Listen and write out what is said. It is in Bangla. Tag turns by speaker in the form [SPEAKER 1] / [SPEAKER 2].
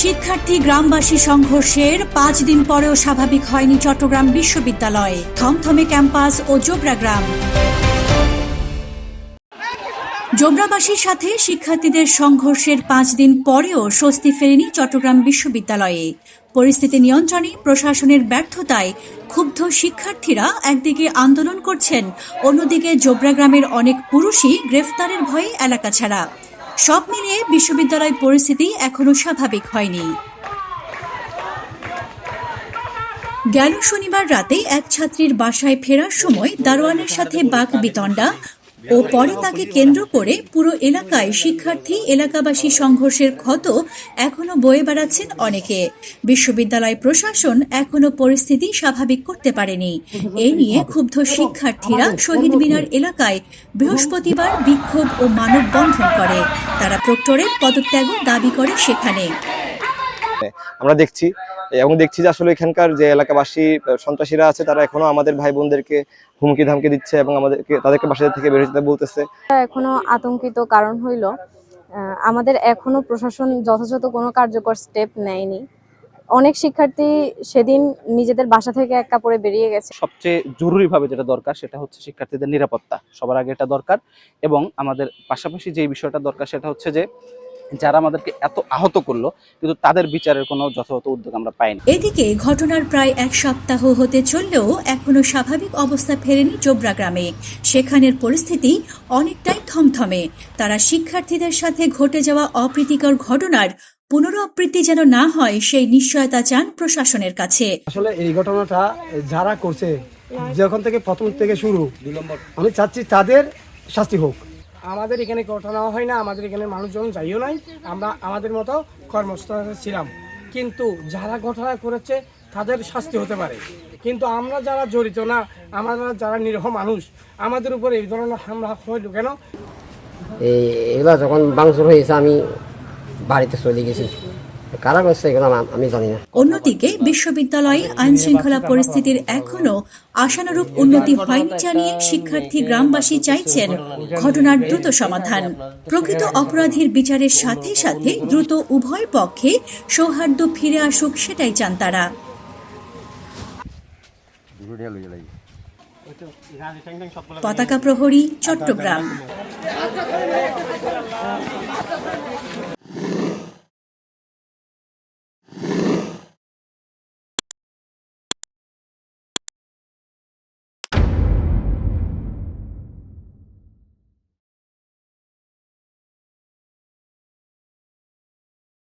[SPEAKER 1] শিক্ষার্থী গ্রামবাসী সংঘর্ষের পাঁচ দিন পরেও স্বাভাবিক হয়নি চট্টগ্রাম বিশ্ববিদ্যালয়ে। থমথমে ক্যাম্পাস ও জোবরা গ্রাম। জোবরাবাসীর সাথে শিক্ষার্থীদের সংঘর্ষের পাঁচ দিন পরেও স্বস্তি ফেরেনি চট্টগ্রাম বিশ্ববিদ্যালয়ে। পরিস্থিতি নিয়ন্ত্রণে, প্রশাসনের ব্যর্থতায় ক্ষুব্ধ শিক্ষার্থীরা একদিকে আন্দোলন করছেন, অন্যদিকে জোবরা গ্রামের অনেক পুরুষই গ্রেফতারের ভয়ে এলাকা ছাড়া। সব মিলিয়ে বিশ্ববিদ্যালয় পরিস্থিতি এখনও স্বাভাবিক হয়নি। গেল শনিবার রাতে এক ছাত্রীর বাসায় ফেরার সময় দারোয়ানের সাথে বাঘ বিতণ্ডা ও পরে তাকে কেন্দ্র করে পুরো এলাকায় শিক্ষার্থী, এলাকাবাসী সংঘর্ষের ক্ষত এখনও বয়ে বেড়াচ্ছেন অনেকে। বিশ্ববিদ্যালয় প্রশাসন এখনও পরিস্থিতি স্বাভাবিক করতে পারেনি। এ নিয়ে ক্ষুব্ধ শিক্ষার্থীরা শহীদ মিনার এলাকায় বৃহস্পতিবার বিক্ষোভ ও মানববন্ধন করে। তারা প্রক্টরের পদত্যাগও দাবি করে সেখানে।
[SPEAKER 2] আমরা দেখছি এবং দেখছি যে আসলে এখানকার যে এলাকাবাসী সন্ত্রাসীরা আছে তারা এখনও আমাদের ভাই বোনদেরকে হুমকি ধামকি দিচ্ছে এবং আমাদেরকে তাদেরকে বাসা থেকে বের হতে যেতে বলতেছে।
[SPEAKER 3] এখনও আতঙ্কিত কারণ হইল আমাদের এখনও প্রশাসন যথাযথ কোনো কার্যকর স্টেপ নেয়নি। অনেক শিক্ষার্থী সেদিন নিজেদের বাসা থেকে এক কাপড়ে বেরিয়ে গেছে।
[SPEAKER 4] সবচেয়ে জরুরিভাবে যেটা দরকার সেটা হচ্ছে শিক্ষার্থীদের নিরাপত্তা সবার আগে এটা দরকার এবং আমাদের পাশাপাশি যে বিষয়টা দরকার সেটা হচ্ছে যে যারা আমাদেরকে এত আহত করল কিন্তু তাদের বিচারের কোনো যথাযথ উদ্যোগ আমরা পাইনি।
[SPEAKER 1] এদিকে ঘটনার প্রায় এক সপ্তাহ হতে চললেও এখনও স্বাভাবিক অবস্থা ফেরেনি জোবরা গ্রামে। সেখানের পরিস্থিতি অনেকটাই থমথমে। তারা শিক্ষার্থীদের সাথে ঘটে যাওয়া অপ্রীতিকর ঘটনার পুনরাবৃত্তি যেন না হয় সেই নিশ্চয়তা চান প্রশাসনের কাছে।
[SPEAKER 5] আসলে এই ঘটনাটা যারা করছে যখন থেকে প্রথম থেকে শুরু আমি চাচ্ছি তাদের শাস্তি হোক।
[SPEAKER 6] আমাদের এখানে কথা নেওয়া হয় না, আমাদের এখানে মানুষজন যাইও নাই, আমরা আমাদের মতো কর্মস্থলে ছিলাম। কিন্তু যারা ঘটনা করেছে, তাদের শাস্তি হতে পারে। কিন্তু আমরা যারা জড়িত না, আমরা যারা নিরহ মানুষ, আমাদের উপরে এই ধরনের হামলা হইল কেন?
[SPEAKER 7] এগুলো যখন বাংসুর হয়েছে, আমি বাড়িতে চলে গেছি। এগুলো আমি জানি না।
[SPEAKER 1] অন্যদিকে বিশ্ববিদ্যালয়ে আইন শৃঙ্খলা পরিস্থিতির এখনও আশানুরূপ উন্নতি হয়নি জানিয়ে শিক্ষার্থী গ্রামবাসী চাইছেন ঘটনার দ্রুত সমাধান। প্রকৃত অপরাধীর বিচারের সাথে সাথে দ্রুত উভয় পক্ষে সৌহার্দ্য ফিরে আসুক সেটাই চান তারা। পতাকা প্রহরী, চট্টগ্রাম।